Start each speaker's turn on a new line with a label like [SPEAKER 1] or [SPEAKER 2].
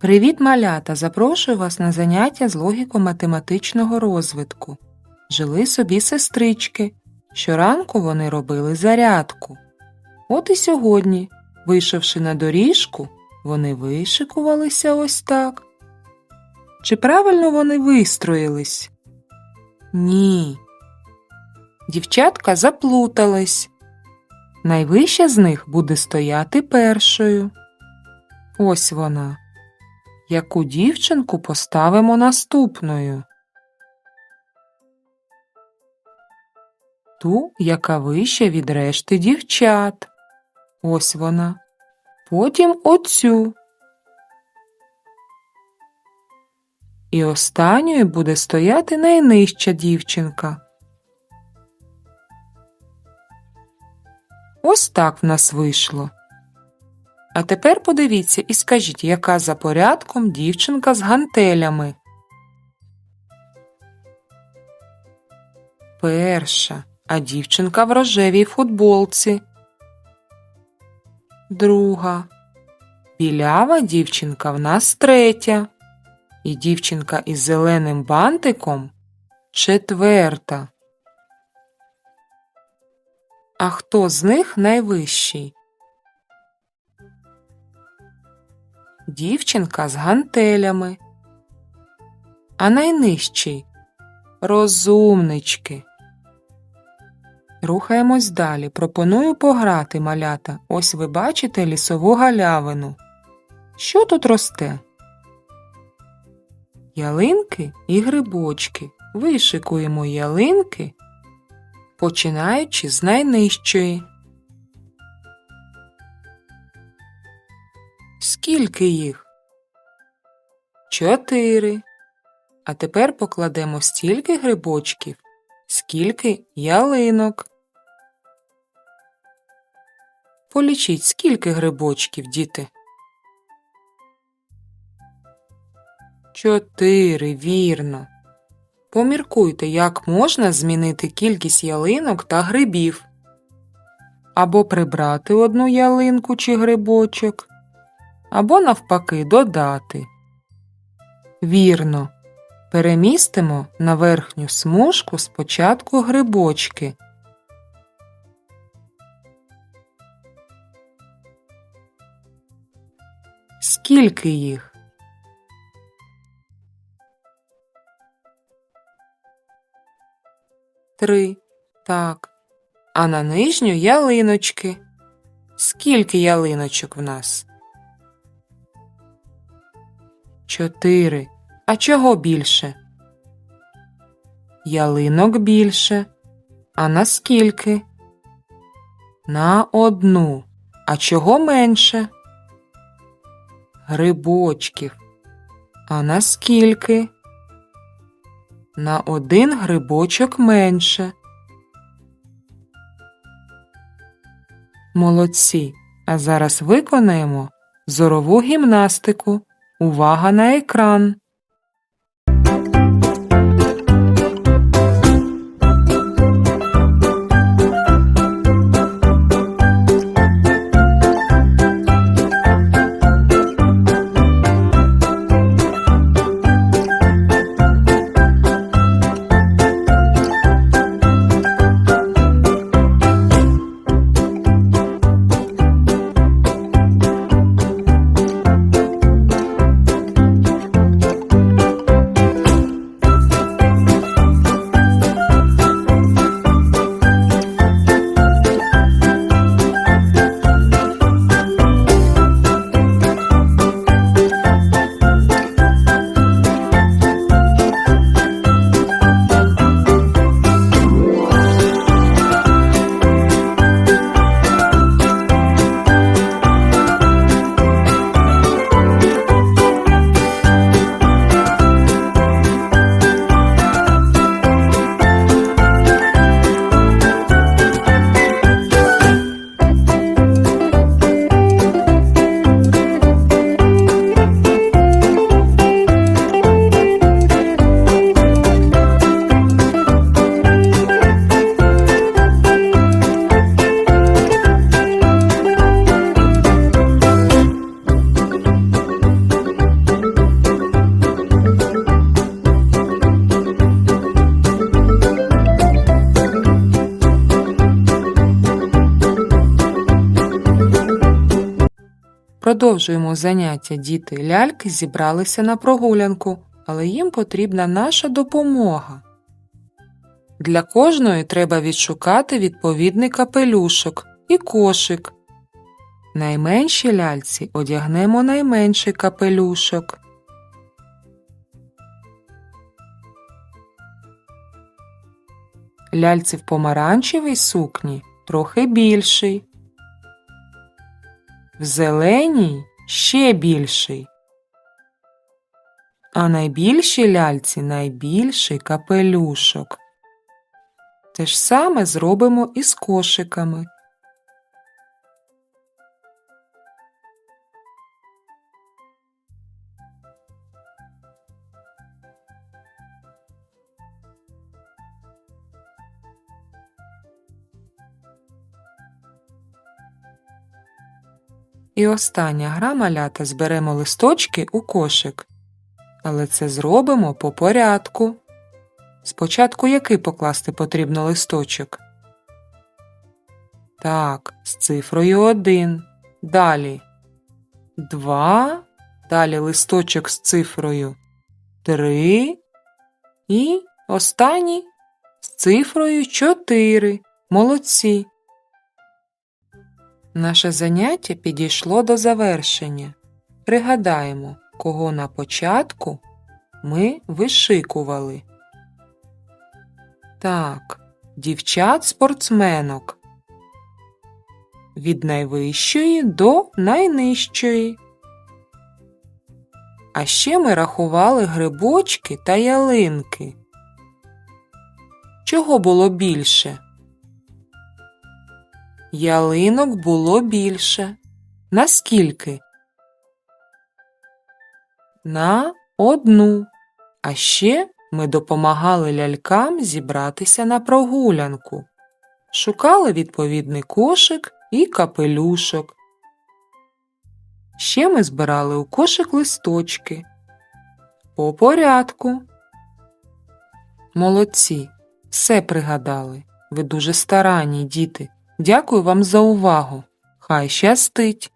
[SPEAKER 1] Привіт, малята! Запрошую вас на заняття з логіко-математичного розвитку. Жили собі сестрички. Щоранку вони робили зарядку. От і сьогодні, вийшовши на доріжку, вони вишикувалися ось так. Чи правильно вони вистроїлись? Ні. Дівчатка заплутались. Найвища з них буде стояти першою. Ось вона. Яку дівчинку поставимо наступною? Ту, яка вища від решти дівчат. Ось вона. Потім оцю. І останньою буде стояти найнижча дівчинка. Ось так в нас вийшло. А тепер подивіться і скажіть, яка за порядком дівчинка з гантелями. Перша, а дівчинка в рожевій футболці. Друга. Білява дівчинка в нас третя. І дівчинка із зеленим бантиком четверта. А хто з них найвищий? Дівчинка з гантелями. А найнижчий розумнички. Рухаємось далі. Пропоную пограти малята. Ось ви бачите лісову галявину. Що тут росте? Ялинки і грибочки. Вишикуємо ялинки, починаючи з найнижчої. Скільки їх? Чотири. А тепер покладемо стільки грибочків, скільки ялинок. Полічіть, скільки грибочків, діти. Чотири, вірно. Поміркуйте, як можна змінити кількість ялинок та грибів. Або прибрати одну ялинку чи грибочок, або навпаки додати. Вірно. Перемістимо на верхню смужку спочатку грибочки. Скільки їх? Три. Так. А на нижню ялиночки. Скільки ялиночок в нас? Чотири. А чого більше? Ялинок більше. А на скільки? На одну. А чого менше? Грибочків. А на скільки? На один грибочок менше. Молодці. А зараз виконаємо зорову гімнастику. Увага на екран. Продовжуємо заняття. Діти ляльки зібралися на прогулянку, але їм потрібна наша допомога. Для кожної треба відшукати відповідний капелюшок і кошик. Найменшій ляльці одягнемо найменший капелюшок. Ляльці в помаранчевій сукні трохи більший. В зеленій ще більший. А найбільшій ляльці найбільший капелюшок. Те ж саме зробимо і з кошиками. І остання гра малята зберемо листочки у кошик. Але це зробимо по порядку. Спочатку який покласти потрібно листочок? Так, з цифрою 1. Далі 2. Далі листочок з цифрою 3. І останній з цифрою 4. Молодці. Наше заняття підійшло до завершення. Пригадаємо, кого на початку ми вишикували. Так, дівчат-спортсменок. Від найвищої до найнижчої. А ще ми рахували грибочки та ялинки. Чого було більше? Ялинок було більше. Наскільки? На одну. А ще ми допомагали лялькам зібратися на прогулянку. Шукали відповідний кошик і капелюшок. Ще ми збирали у кошик листочки. По порядку. Молодці. Все пригадали. Ви дуже старанні, діти. Дякую вам за увагу. Хай щастить!